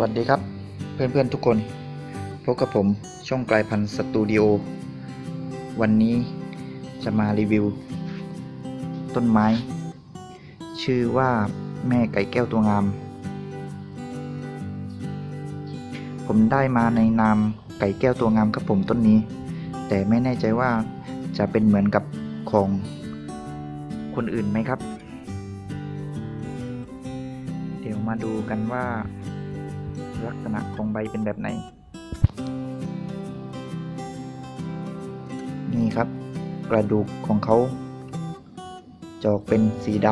วัสดีครับเพื่อนๆทุกคน พบกับผมช่องไกลพันธ์สตูดิโอวันนี้จะมารีวิว ต้นไม้ ชื่อว่าแม่ไก่แก้วตัวงาม ผมได้มาในนามไก่แก้วตัวงามครับผมต้นนี้ แต่ไม่แน่ใจว่าจะเป็นเหมือนกับของคนอื่นไหมครับ เดี๋ยวมาดูกันว่า ลักษณะของใบเป็นแบบไหน นี่ครับ กระดูกของเขาจะออกเป็นสีด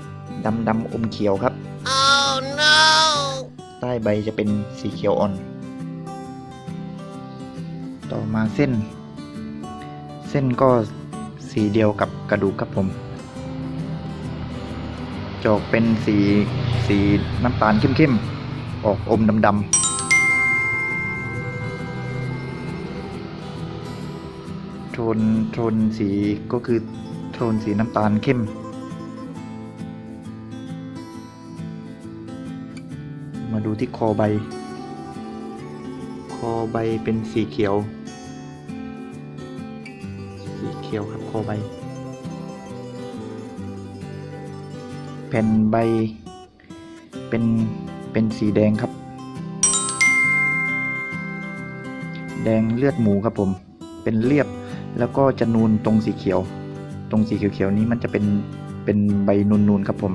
ำดำดำอมเขียวครับ Oh no! ใต้ใบจะเป็นสีเขียวอ่อน ต่อมาเส้น เส้นก็สีเดียวกับกระดูกครับผม จอกเป็นสีสีน้ำตาลเข้มๆ ออกอมดำๆโทนโทนสีก็คือโทนสีน้ำตาลเข้ม มาดูที่คอใบ คอใบเป็นสีเขียว สีเขียวครับคอใบ แผ่นใบ เป็นเป็นสีแดงครับ แดงเลือดหมูครับผม เป็นเรียบแล้วก็จะนูนตรงสีเขียว ตรงสีเขียวๆนี้มันจะเป็นเป็นใบนูนๆครับผม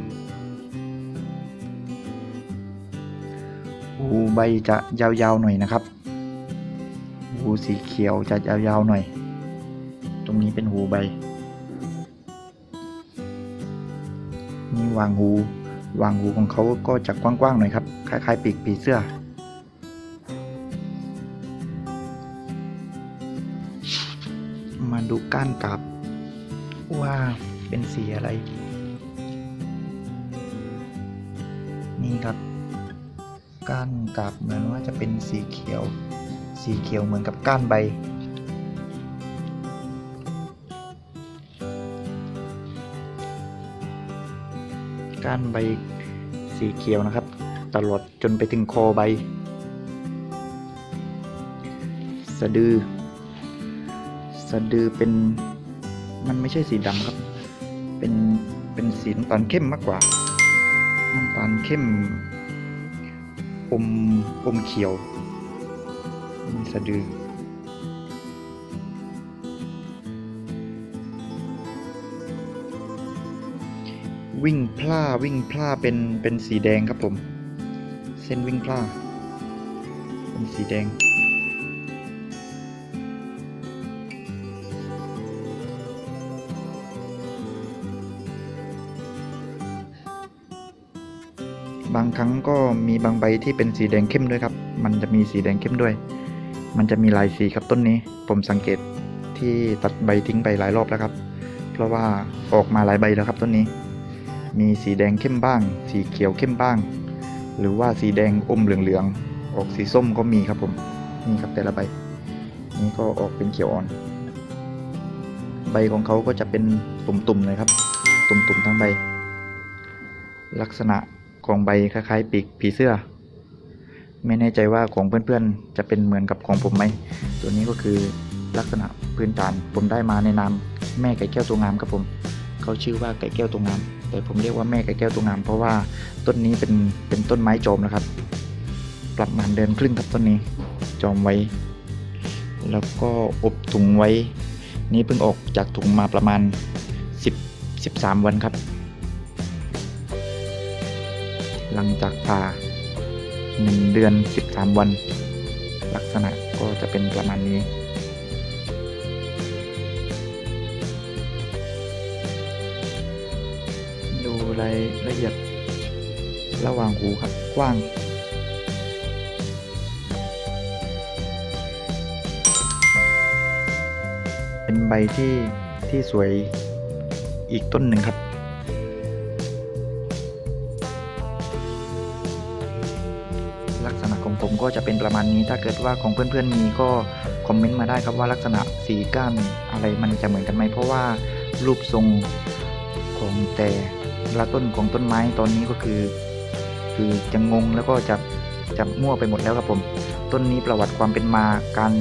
หูใบจะยาวๆหน่อยนะครับหูสีเขียวจะยาวๆหน่อย ตรงนี้เป็นหูใบ นี่วางหู วางหูของเขาก็จะกว้างๆหน่อยครับ คล้ายๆปีกผีเสื้อ มาดูก้านกาบว่าเป็นสีอะไร นี่ครับก้านกาบเหมือนว่าจะเป็นสีเขียว สีเขียวเหมือนกับก้านใบ ก้านใบสีเขียวนะครับ ตลอดจนไปถึงคอใบ สะดือ สะดือเป็นมันไม่ใช่สีดำครับ เป็นเป็นสีน้ำตาลเข้มมากกว่าน้ำตาลเข้มอมอมเขียวนี่สะดือ วิ่งพล่าวิ่งพล่าเป็นเป็นสีแดงครับผม เส้นวิ่งพล่าเป็นสีแดง บางครั้งก็มีบางใบที่เป็นสีแดงเข้มด้วยครับ มันจะมีสีแดงเข้มด้วย มันจะมีหลายสีครับต้นนี้ ผมสังเกตที่ตัดใบทิ้งไปหลายรอบแล้วครับ เพราะว่าออกมาหลายใบแล้วครับต้นนี้ มีสีแดงเข้มบ้าง สีเขียวเข้มบ้าง หรือว่าสีแดงอมเหลืองๆ ออกสีส้มก็มีครับผม นี่ครับแต่ละใบ นี่ก็ออกเป็นเขียวอ่อน ใบของเขาก็จะเป็นตุ่มๆหน่อยครับ ตุ่มๆทั้งใบ ลักษณะของใบคล้ายๆปีกผีเสื้อ ไม่แน่ใจว่าของเพื่อนๆ จะเป็นเหมือนกับของผมไหม ตัวนี้ก็คือลักษณะพื้นฐานผมได้มาในนามแม่ไก่แก้วตัวงามครับผม เขาชื่อว่าไก่แก้วตัวงาม แต่ผมเรียกว่าแม่ไก่แก้วตัวงาม เพราะว่าต้นนี้เป็นเป็นต้นไม้จอมนะครับ ประมาณเดือนครึ่งครับต้นนี้จอมไว้ แล้วก็อบถุงไว้ นี่เพิ่งออกจากถุงมาประมาณ 10 13 วันครับ หลังจากผ่า1เดือน 13 วัน ลักษณะก็จะเป็นประมาณนี้ รายละเอียดระหว่างหูครับกว้าง เป็นใบที่ที่สวยอีกต้นหนึ่งครับ ลักษณะของผมก็จะเป็นประมาณนี้ถ้าเกิดว่าของเพื่อนๆมีก็คอมเมนต์มาได้ครับว่าลักษณะสีก้านอะไรมันจะเหมือนกันไหมเพราะว่ารูปทรงของแต่ ละต้นของต้นไม้ตอนนี้ก็คือ คือจะงงแล้วก็จะจะมั่วไปหมดแล้วครับผม ต้นนี้ประวัติความเป็นมาการ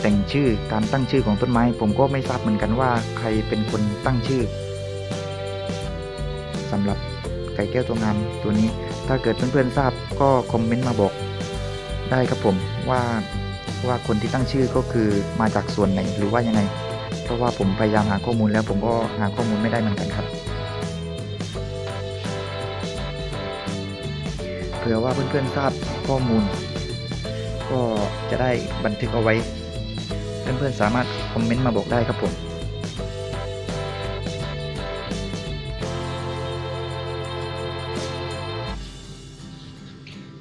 แต่งชื่อการตั้งชื่อของต้นไม้ ผมก็ไม่ทราบเหมือนกันว่าใครเป็นคนตั้งชื่อสำหรับไก่แก้วตัวงามตัวนี้ ถ้าเกิดเพื่อนๆทราบก็คอมเมนต์มาบอกได้ครับผมว่าว่าคนที่ตั้งชื่อก็คือมาจากส่วนไหนหรือว่ายังไง เพราะว่าผมพยายามหาข้อมูลแล้วผมก็หาข้อมูลไม่ได้เหมือนกันครับ เผื่อว่าเพื่อนๆทราบข้อมูล ก็จะได้บันทึกเอาไว้ เพื่อนๆสามารถคอมเมนต์มาบอกได้ครับผม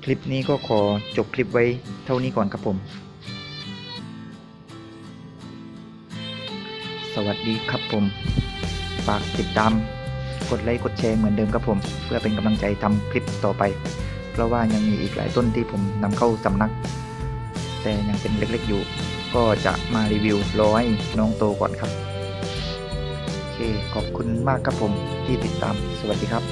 คลิปนี้ก็ขอจบคลิปไว้เท่านี้ก่อนครับผม สวัสดีครับผม ฝากติดตาม กดไลค์ กดแชร์เหมือนเดิมครับผม เพื่อเป็นกำลังใจทำคลิปต่อไป เพราะว่ายังมีอีกหลายต้นที่ผมนำเข้าสำนัก แต่ยังเป็นเล็กๆอยู่ ก็จะมารีวิวรอให้น้องโตก่อนครับโอเคขอบคุณมากครับผมที่ติดตามสวัสดีครับ